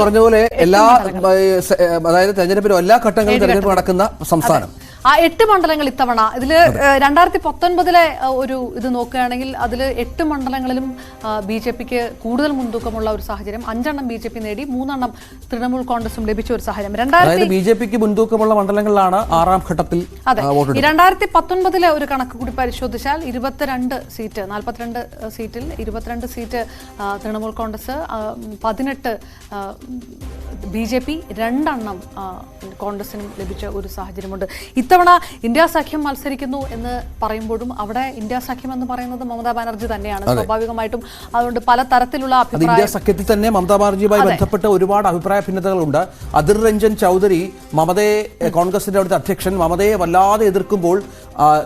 പറഞ്ഞ പോലെ എല്ലാ അതായത് തെരഞ്ഞെടുപ്പിലും എല്ലാ ഘട്ടങ്ങളിലും തെരഞ്ഞെടുപ്പ് നടക്കുന്ന സംസ്ഥാനം. ആ എട്ട് മണ്ഡലങ്ങൾ ഇത്തവണ. ഇതിൽ രണ്ടായിരത്തി പത്തൊൻപതിലെ ഒരു ഇത് നോക്കുകയാണെങ്കിൽ അതിൽ എട്ട് മണ്ഡലങ്ങളിലും ബി ജെ പിക്ക് കൂടുതൽ മുൻതൂക്കമുള്ള ഒരു സാഹചര്യം. അഞ്ചെണ്ണം ബി ജെ പി നേടി മൂന്നെണ്ണം തൃണമൂൽ കോൺഗ്രസും ലഭിച്ച ഒരു സാഹചര്യം. രണ്ടായിരത്തി ബി ജെ പിക്ക് മുൻതൂക്കമുള്ള മണ്ഡലങ്ങളിലാണ് ആറാം ഘട്ടത്തിൽ അതെ. രണ്ടായിരത്തി പത്തൊൻപതിലെ ഒരു കണക്ക് കൂടി പരിശോധിച്ചാൽ ഇരുപത്തിരണ്ട് സീറ്റ് നാൽപ്പത്തിരണ്ട് സീറ്റിൽ ഇരുപത്തിരണ്ട് സീറ്റ് തൃണമൂൽ കോൺഗ്രസ് പതിനെട്ട് ബി ജെ പി രണ്ടെണ്ണം കോൺഗ്രസിനും ലഭിച്ച ഒരു സാഹചര്യമുണ്ട്. ഇത്തവണ ഇന്ത്യ സഖ്യം മത്സരിക്കുന്നു എന്ന് പറയുമ്പോഴും അവിടെ ഇന്ത്യ സഖ്യം എന്ന് പറയുന്നത് മമതാ ബാനർജി തന്നെയാണ്. സ്വാഭാവികമായിട്ടും അതുകൊണ്ട് പല തരത്തിലുള്ള ഇന്ത്യ സഖ്യത്തിൽ തന്നെ മമതാ ബാനർജിയുമായി ബന്ധപ്പെട്ട ഒരുപാട് അഭിപ്രായ ഭിന്നതകളുണ്ട്. അതിർ രഞ്ജൻ ചൗധരി മമതയെ കോൺഗ്രസിന്റെ അവിടുത്തെ അധ്യക്ഷൻ മമതയെ വല്ലാതെ എതിർക്കുമ്പോൾ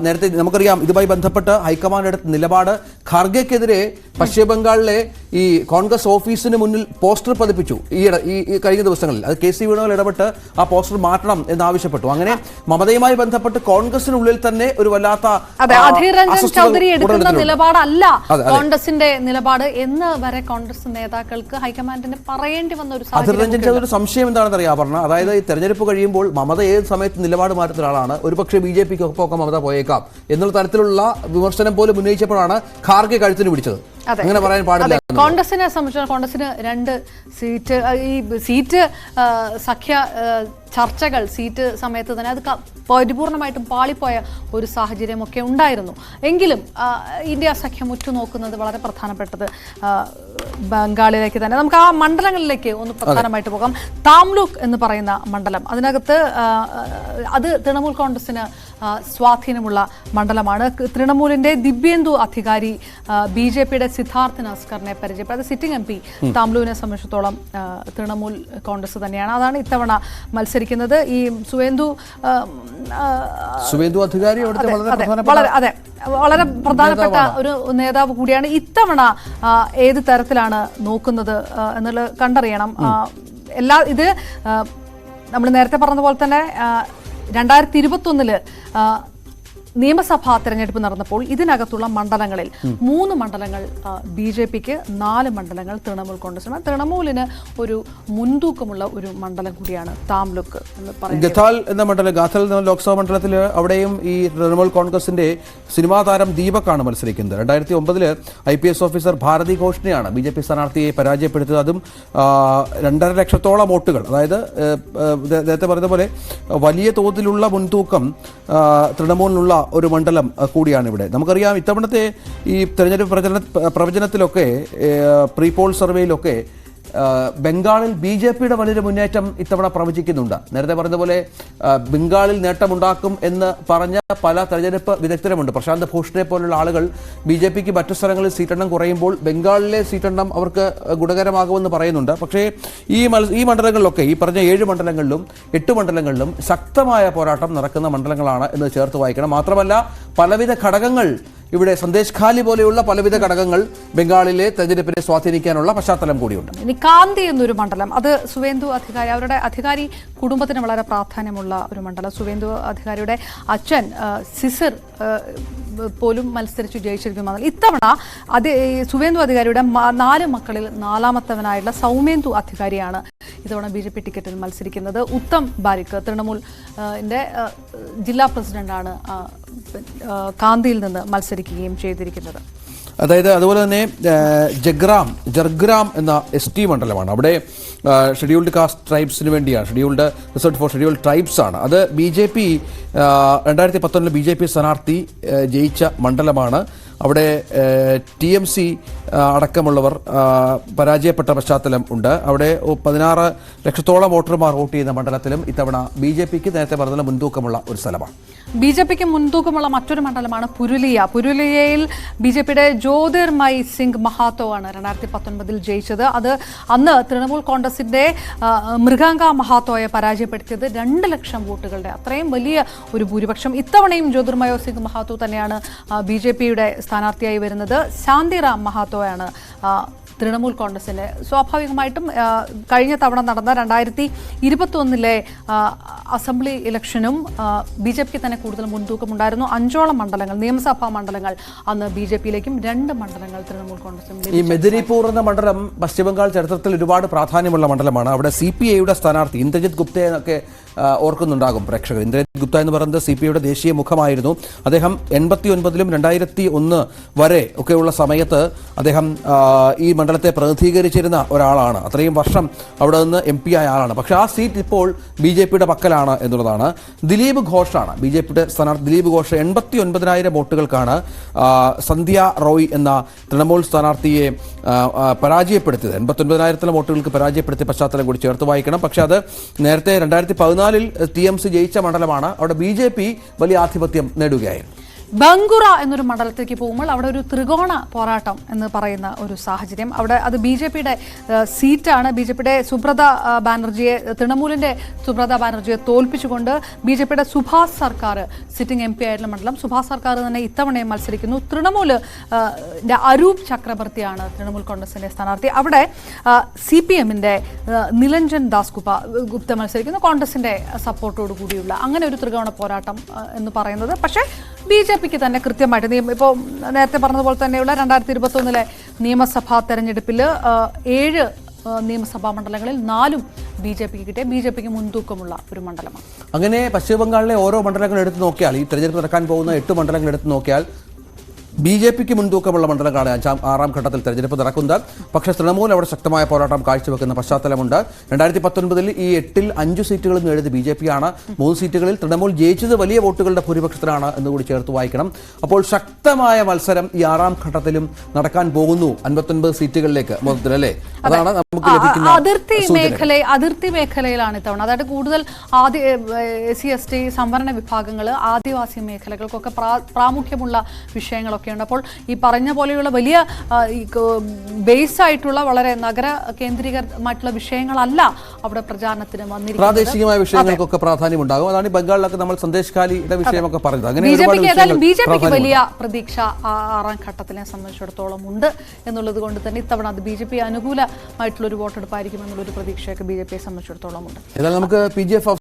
നേരത്തെ നമുക്കറിയാം ഇതുമായി ബന്ധപ്പെട്ട് ഹൈക്കമാൻഡ് എടുത്ത നിലപാട്. ഖാർഗെക്കെതിരെ പശ്ചിമ ബംഗാളിലെ ഈ കോൺഗ്രസ് ഓഫീസിന് മുന്നിൽ പോസ്റ്റർ പതിപ്പിച്ചു. ഈ ഈ ഈ കഴിഞ്ഞ ദിവസങ്ങളിൽ അത് കെ സി വേണുഗോപാൽ ഇടപെട്ട് ആ പോസ്റ്റർ മാറ്റണം എന്നാവശ്യപ്പെട്ടു അങ്ങനെ മമതയുമായി ബന്ധപ്പെട്ട് കോൺഗ്രസിനുള്ളിൽ തന്നെ ഒരു വല്ലാത്ത അധീർ രഞ്ജൻ ചൗധരി എടുക്കുന്ന. നിലപാടല്ല. കോൺഗ്രസിന്റെ നിലപാട് എന്ന് വരെ കോൺഗ്രസ് നേതാക്കൾക്ക് ഹൈക്കമാൻഡിന് പറയേണ്ടി വന്ന ഒരു അധിർ രഞ്ജൻ ചൗധരി സംശയം എന്താണെന്ന് അറിയാം പറഞ്ഞ അതായത് ഈ തെരഞ്ഞെടുപ്പ് കഴിയുമ്പോൾ മമത ഏത് സമയത്ത് നിലപാട് മാറ്റുന്ന ഒരാളാണ് ഒരുപക്ഷെ ബി ജെ പിക്ക് ഒപ്പമൊക്കെ മമത പോയേക്കാം എന്നുള്ള തരത്തിലുള്ള വിമർശനം പോലും ഉന്നയിച്ചപ്പോഴാണ് ഖാർഗെ കഴുത്തിന് പിടിച്ചത്. അങ്ങനെ പറയാൻ പാടില്ല കോൺഗ്രസിനെ സംബന്ധിച്ചിടത്തോളം കോൺഗ്രസിന് രണ്ട് സീറ്റ് ഈ സീറ്റ് സഖ്യ ചർച്ചകൾ സീറ്റ് സമയത്ത് തന്നെ അത് പരിപൂർണമായിട്ടും പാളിപ്പോയ ഒരു സാഹചര്യമൊക്കെ ഉണ്ടായിരുന്നു. എങ്കിലും ഇന്ത്യ സഖ്യം ഉറ്റുനോക്കുന്നത് വളരെ പ്രധാനപ്പെട്ടത് ബംഗാളിലേക്ക് തന്നെ. നമുക്ക് ആ മണ്ഡലങ്ങളിലേക്ക് ഒന്ന് പ്രധാനമായിട്ട് പോകാം. താംലൂക്ക് എന്ന് പറയുന്ന മണ്ഡലം. അതിനകത്ത് അത് തൃണമൂൽ കോൺഗ്രസിന് സ്വാധീനമുള്ള മണ്ഡലമാണ്. തൃണമൂലിന്റെ ദിവ്യേന്ദു അധികാരി ബി ജെ പിയുടെ സിദ്ധാർത്ഥ് നസ്കറിനെ പരിചയപ്പെട്ടത് സിറ്റിംഗ് എം പി താംലൂവിനെ സംബന്ധിച്ചിടത്തോളം തൃണമൂൽ കോൺഗ്രസ് തന്നെയാണ്. അതാണ് ഇത്തവണ മത്സരിക്കുന്നത്. ഈ സുവേന്ദു സുവേന്ദു അധികാരി വളരെ അതെ, പ്രധാനപ്പെട്ട വളരെ പ്രധാനപ്പെട്ട ഒരു നേതാവ് കൂടിയാണ്. ഇത്തവണ ഏത് തരത്തിലാണ് നോക്കുന്നത് എന്നുള്ളത് കണ്ടറിയണം. എല്ലാ ഇത് നമ്മൾ നേരത്തെ പറഞ്ഞ പോലെ തന്നെ രണ്ടായിരത്തി ഇരുപത്തൊന്നിൽ നിയമസഭാ തെരഞ്ഞെടുപ്പ് നടന്നപ്പോൾ ഇതിനകത്തുള്ള മണ്ഡലങ്ങളിൽ മൂന്ന് മണ്ഡലങ്ങൾ ബി ജെ പിക്ക് നാല് മണ്ഡലങ്ങൾ തൃണമൂൽ കോൺഗ്രസിന് തൃണമൂലിന് ഒരു മുൻതൂക്കമുള്ള ഒരു മണ്ഡലം കൂടിയാണ് താംലുക്ക് എന്ന് പറയുന്നത്. ഗഥാൽ എന്ന മണ്ഡലം ഗാഥൽ എന്ന ലോക്സഭാ മണ്ഡലത്തിൽ അവിടെയും ഈ തൃണമൂൽ കോൺഗ്രസിന്റെ സിനിമാ താരം ദീപക്കാണ് മത്സരിക്കുന്നത്. രണ്ടായിരത്തി ഒമ്പതിൽ I P S officer Bharati ഘോഷിനെയാണ് B J P സ്ഥാനാർത്ഥിയെ പരാജയപ്പെടുത്തിയത്. അതും രണ്ടര ലക്ഷത്തോളം വോട്ടുകൾ. അതായത് നേരത്തെ പറഞ്ഞതുപോലെ പോലെ വലിയ തോതിലുള്ള മുൻതൂക്കം തൃണമൂലിനുള്ള ഒരു മണ്ഡലം കൂടിയാണ് ഇവിടെ നമുക്കറിയാം ഇത്തവണത്തെ ഈ തെരഞ്ഞെടുപ്പ് പ്രചരണ പ്രവചനത്തിലൊക്കെ പ്രീപോൾ പ്രീ പോൾ സർവേയിലൊക്കെ ബംഗാളിൽ ബി ജെ പിയുടെ വലിയൊരു മുന്നേറ്റം ഇത്തവണ പ്രവചിക്കുന്നുണ്ട്. നേരത്തെ പറഞ്ഞതുപോലെ ബംഗാളിൽ നേട്ടമുണ്ടാക്കും എന്ന് പറഞ്ഞ പല തെരഞ്ഞെടുപ്പ് വിദഗ്ധരുമുണ്ട്. പ്രശാന്ത് ഭൂഷണെ പോലുള്ള ആളുകൾ ബി ജെ പിക്ക് മറ്റു സ്ഥലങ്ങളിൽ സീറ്റെണ്ണം കുറയുമ്പോൾ ബംഗാളിലെ സീറ്റെണ്ണം അവർക്ക് ഗുണകരമാകുമെന്ന് പറയുന്നുണ്ട്. പക്ഷേ ഈ ഈ മണ്ഡലങ്ങളിലൊക്കെ ഈ പറഞ്ഞ ഏഴ് മണ്ഡലങ്ങളിലും എട്ട് മണ്ഡലങ്ങളിലും ശക്തമായ പോരാട്ടം നടക്കുന്ന മണ്ഡലങ്ങളാണ് എന്ന് ചേർത്ത് വായിക്കണം. മാത്രമല്ല പലവിധ ഘടകങ്ങൾ ഇവിടെ സന്ദേശ് ഖാലി പോലെയുള്ള പലവിധ ഘടകങ്ങൾ ബംഗാളിലെ തെരഞ്ഞെടുപ്പിനെ സ്വാധീനിക്കാനുള്ള പശ്ചാത്തലം കൂടിയുണ്ട്. ഇനി കാന്തി എന്നൊരു മണ്ഡലം. അത് സുവേന്ദു അധികാരി അവരുടെ അധികാരി കുടുംബത്തിന് വളരെ പ്രാധാന്യമുള്ള ഒരു മണ്ഡലം. സുവേന്ദു അധികാരിയുടെ അച്ഛൻ സിസർ പോലും മത്സരിച്ചു ജയിച്ചിരിക്കുന്ന ഇത്തവണ അത് സുവേന്ദു അധികാരിയുടെ നാല് മക്കളിൽ നാലാമത്തവനായിട്ടുള്ള സൗമേന്ദു അധികാരിയാണ് ഇത്തവണ ബി ജെ പി ടിക്കറ്റിൽ മത്സരിക്കുന്നത്. ഉത്തം ബാരിക്ക് തൃണമൂൽ ജില്ലാ പ്രസിഡന്റാണ് കാന്തിയിൽ നിന്ന് മത്സരിക്കുകയും ചെയ്തിരിക്കുന്നത്. അതായത് അതുപോലെ തന്നെ ജഗ്രാം ജർഗ്രാം എന്ന എസ് ടി മണ്ഡലമാണ്. അവിടെ ഷെഡ്യൂൾഡ് കാസ്റ്റ് ട്രൈബ്സിന് വേണ്ടിയാണ്. Scheduled reserved for scheduled tribes ആണ്. അത് ബി ജെ പി രണ്ടായിരത്തി പത്തൊൻപതിൽ ബി ജെ പി സ്ഥാനാർത്ഥി ജയിച്ച മണ്ഡലമാണ്. അവിടെ ടി എം സി അടക്കമുള്ളവർ പരാജയപ്പെട്ട പശ്ചാത്തലം ഉണ്ട്. അവിടെ പതിനാറ് ലക്ഷത്തോളം വോട്ടർമാർ വോട്ട് ചെയ്യുന്ന മണ്ഡലത്തിലും ഇത്തവണ ബി ജെ പിക്ക് നേരത്തെ പറഞ്ഞ മുൻതൂക്കമുള്ള ഒരു സ്ഥലമാണ്. ബി ജെ പിക്ക് മുൻതൂക്കമുള്ള മറ്റൊരു മണ്ഡലമാണ് പുരുലിയ. പുരുലിയയിൽ ബി ജെ പിയുടെ ജ്യോതിർമയ് സിംഗ് മഹാത്തോ ആണ് രണ്ടായിരത്തി പത്തൊൻപതിൽ ജയിച്ചത്. അത് അന്ന് തൃണമൂൽ കോൺഗ്രസിന്റെ മൃഗാംഗ മഹാത്തോയെ പരാജയപ്പെടുത്തിയത് രണ്ട് ലക്ഷം വോട്ടുകളുടെ. അത്രയും വലിയ ഒരു ഭൂരിപക്ഷം ഇത്തവണയും ജ്യോതിർമയോ സിംഗ് മഹാത്തോ തന്നെയാണ് ബി ജെ പിയുടെ സ്ഥാനാർത്ഥിയായി വരുന്നത് ശാന്തിറാം മഹാത്തോയാണ്. തൃണമൂൽ കോൺഗ്രസിന്റെ സ്വാഭാവികമായിട്ടും കഴിഞ്ഞ തവണ നടന്ന രണ്ടായിരത്തി ഇരുപത്തൊന്നിലെ അസംബ്ലി ഇലക്ഷനും ബി ജെ പിക്ക് തന്നെ കൂടുതൽ മുൻതൂക്കമുണ്ടായിരുന്നു. അഞ്ചോളം മണ്ഡലങ്ങൾ നിയമസഭാ മണ്ഡലങ്ങൾ അന്ന് ബി ജെ പിയിലേക്കും രണ്ട് മണ്ഡലങ്ങൾ തൃണമൂൽ കോൺഗ്രസും ഈ മെദിനിപൂർ എന്ന മണ്ഡലം പശ്ചിമബംഗാൾ ചരിത്രത്തിൽ ഒരുപാട് പ്രാധാന്യമുള്ള മണ്ഡലമാണ്. അവിടെ സി പി ഐയുടെ സ്ഥാനാർത്ഥി ഇന്ദ്രജിത് ഗുപ്തയെ എന്നൊക്കെ ആ, ഓർക്കുന്നുണ്ടാകും പ്രേക്ഷകർ. ഇന്ദ്രജിത് ഗുപ്ത എന്ന് പറയുന്നത് സി പി ഐയുടെ ദേശീയ മുഖമായിരുന്നു. അദ്ദേഹം എൺപത്തി ഒൻപതിലും രണ്ടായിരത്തി ഒന്ന് വരെ ഒക്കെയുള്ള സമയത്ത് അദ്ദേഹം ഈ മണ്ഡലത്തെ പ്രതിനിധീകരിച്ചിരുന്ന ഒരാളാണ്. അത്രയും വർഷം അവിടെ നിന്ന് എം പി ആയ ആളാണ്. പക്ഷെ ആ സീറ്റ് ഇപ്പോൾ ബി ജെ പിയുടെ പക്കലാണ് എന്നുള്ളതാണ്. ദിലീപ് ഘോഷാണ്. ബി ജെ പിയുടെ സ്ഥാനാർത്ഥി ദിലീപ് ഘോഷ് എൺപത്തി ഒൻപതിനായിരം വോട്ടുകൾക്കാണ് സന്ധ്യ റോയ് എന്ന തൃണമൂൽ സ്ഥാനാർത്ഥിയെ പരാജയപ്പെടുത്തിയത്. എൺപത്തി ഒൻപതിനായിരത്തിലെ വോട്ടുകൾക്ക് പരാജയപ്പെടുത്തിയ പശ്ചാത്തലം കൂടി ചേർത്ത് വായിക്കണം. പക്ഷേ അത് നേരത്തെ രണ്ടായിരത്തി പതിനാലിൽ ടി എം സി ജയിച്ച മണ്ഡലമാണ്. അവിടെ ബി ജെ പി വലിയ ആധിപത്യം നേടുകയായിരുന്നു. ബങ്കുറ എന്നൊരു മണ്ഡലത്തിലേക്ക് പോകുമ്പോൾ അവിടെ ഒരു ത്രികോണ പോരാട്ടം എന്ന് പറയുന്ന ഒരു സാഹചര്യം. അവിടെ അത് ബി ജെ പിയുടെ സീറ്റാണ്. ബി ജെ പിയുടെ സുബ്രത ബാനർജിയെ തൃണമൂലിന്റെ സുബ്രത ബാനർജിയെ തോൽപ്പിച്ചുകൊണ്ട് ബി ജെ പിയുടെ സുഭാഷ് സർക്കാർ സിറ്റിംഗ് എം പി ആയിട്ടുള്ള മണ്ഡലം. സുഭാഷ് സർക്കാർ തന്നെ ഇത്തവണയും മത്സരിക്കുന്നു. തൃണമൂൽ അരൂപ് ചക്രവർത്തിയാണ് തൃണമൂൽ കോൺഗ്രസിന്റെ സ്ഥാനാർത്ഥി. അവിടെ സി പി എമ്മിന്റെ നിലഞ്ജൻ ദാസ് ഗുപ്ത മത്സരിക്കുന്നു. കോൺഗ്രസിന്റെ സപ്പോർട്ടോടു കൂടിയുള്ള അങ്ങനെ ഒരു ത്രികോണ പോരാട്ടം എന്ന് പറയുന്നത്. പക്ഷേ ബി ജെ പിക്ക് തന്നെ കൃത്യമായിട്ട് നിയമം ഇപ്പോൾ നേരത്തെ പറഞ്ഞതുപോലെ തന്നെയുള്ള രണ്ടായിരത്തി ഇരുപത്തൊന്നിലെ നിയമസഭാ തെരഞ്ഞെടുപ്പിൽ ഏഴ് നിയമസഭാ മണ്ഡലങ്ങളിൽ നാലും ബി ജെ പിക്ക് കിട്ടിയ ബി ജെ പിക്ക് മുൻതൂക്കമുള്ള ഒരു മണ്ഡലമാണ്. അങ്ങനെ പശ്ചിമ ബംഗാളിലെ ഓരോ മണ്ഡലങ്ങൾ എടുത്ത് നോക്കിയാൽ ഈ തെരഞ്ഞെടുപ്പ് നടക്കാൻ പോകുന്ന എട്ട് മണ്ഡലങ്ങൾ എടുത്ത് നോക്കിയാൽ ബി ജെ പിക്ക് മുൻതൂക്കമുള്ള മണ്ഡലങ്ങളാണ് അഞ്ചാം ആറാം ഘട്ടത്തിൽ തെരഞ്ഞെടുപ്പ് നടക്കുന്നത് പക്ഷേ തൃണമൂൽ അവിടെ ശക്തമായ പോരാട്ടം കാഴ്ചവെക്കുന്ന പശ്ചാത്തലമുണ്ട്. രണ്ടായിരത്തി പത്തൊൻപതിൽ ഈ എട്ടിൽ അഞ്ച് സീറ്റുകളും നേടിയത് ബി ജെ പി ആണ് മൂന്ന് സീറ്റുകളിൽ തൃണമൂൽ ജയിച്ചത് വലിയ വോട്ടുകളുടെ ഭൂരിപക്ഷത്തിലാണ് എന്നുകൂടി ചേർത്ത് വായിക്കണം. അപ്പോൾ ശക്തമായ മത്സരം ഈ ആറാം ഘട്ടത്തിലും നടക്കാൻ പോകുന്നു. അൻപത്തൊൻപത് സീറ്റുകളിലേക്ക് മൊത്തത്തിൽ അല്ലേ? അതാണ് നമുക്ക് ലഭിക്കുന്ന അതിർത്തി മേഖല അതിർത്തി മേഖലയിലാണ് ഇത്തവണ. അതായത് കൂടുതൽ ആദ്യ എസ് സി എസ് ടി സംവരണ വിഭാഗങ്ങൾ ആദിവാസി മേഖലകൾക്കൊക്കെ പ്രാമുഖ്യമുള്ള വിഷയങ്ങളൊക്കെ ഉണ്ട് അപ്പോൾ ഈ പറഞ്ഞ പോലെയുള്ള വലിയ ബേസ് ആയിട്ടുള്ള വളരെ നഗര കേന്ദ്രീകൃതമായിട്ടുള്ള വിഷയങ്ങളല്ല അവിടെ പ്രചാരണത്തിന് വന്നിരിക്കുന്നത്. പ്രാദേശികമായ വിഷയങ്ങൾക്കൊക്കെ പ്രാധാന്യം ഉണ്ടാകും അതാണ് ബംഗാളിലൊക്കെ നമ്മൾ സന്ദേശ് ഖാലിയുടെ വിഷയമൊക്കെ പറഞ്ഞത്. അങ്ങനെ ബി ജെ പിക്ക് ഏതായാലും ബി ജെ പിക്ക് വലിയ. പ്രതീക്ഷ ആറാം ഘട്ടത്തിനെ സംബന്ധിച്ചിടത്തോളം ഉണ്ട് എന്നുള്ളത് കൊണ്ട് തന്നെ ഇത്തവണ അത് ബി ജെ പി അനുകൂലമായിട്ടുള്ള ഒരു വോട്ടെടുപ്പായിരിക്കും എന്നുള്ളൊരു പ്രതീക്ഷയൊക്കെ ബി ജെ പിയെ സംബന്ധിച്ചിടത്തോളം ഉണ്ട്. ഏതായാലും നമുക്ക് പി ജി എഫ്